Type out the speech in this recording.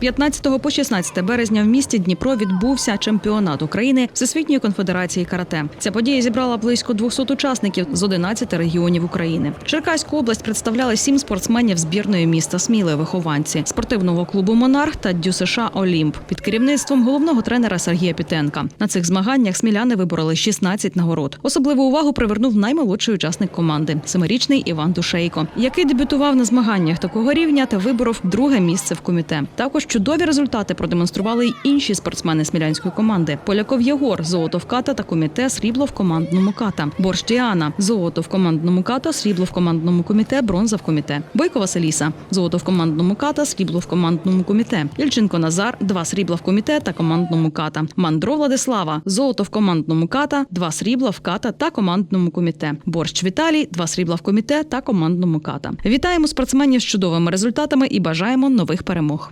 15 по 16 березня в місті Дніпро відбувся чемпіонат України Всесвітньої конфедерації карате. Ця подія зібрала близько 200 учасників з 11 регіонів України. Черкаську область представляли сім спортсменів збірної міста Сміли, вихованці спортивного клубу Монарх та Дю США Олімп під керівництвом головного тренера Сергія Пітенка. На цих змаганнях сміляни вибороли 16 нагород. Особливу увагу привернув наймолодший учасник команди семирічний Іван Душейко, який дебютував на змаганнях такого рівня та виборов друге місце в коміте. Також чудові результати продемонстрували й інші спортсмени смілянської команди: Поляков Єгор, золото в ката та коміте, срібло в командному ката. Борщ Діана, золото в командному ката, срібло в командному коміте, бронза в коміте. Бойко Василіса, золото в командному ката, срібло в командному коміте. Ільченко Назар, два срібла в коміте та командному ката. Мандро Владислава, золото в командному ката, два срібла в ката та командному коміте. Борщ Віталій, два срібла в коміте та командному ката. Вітаємо спортсменів з чудовими результатами і бажаємо нових перемог.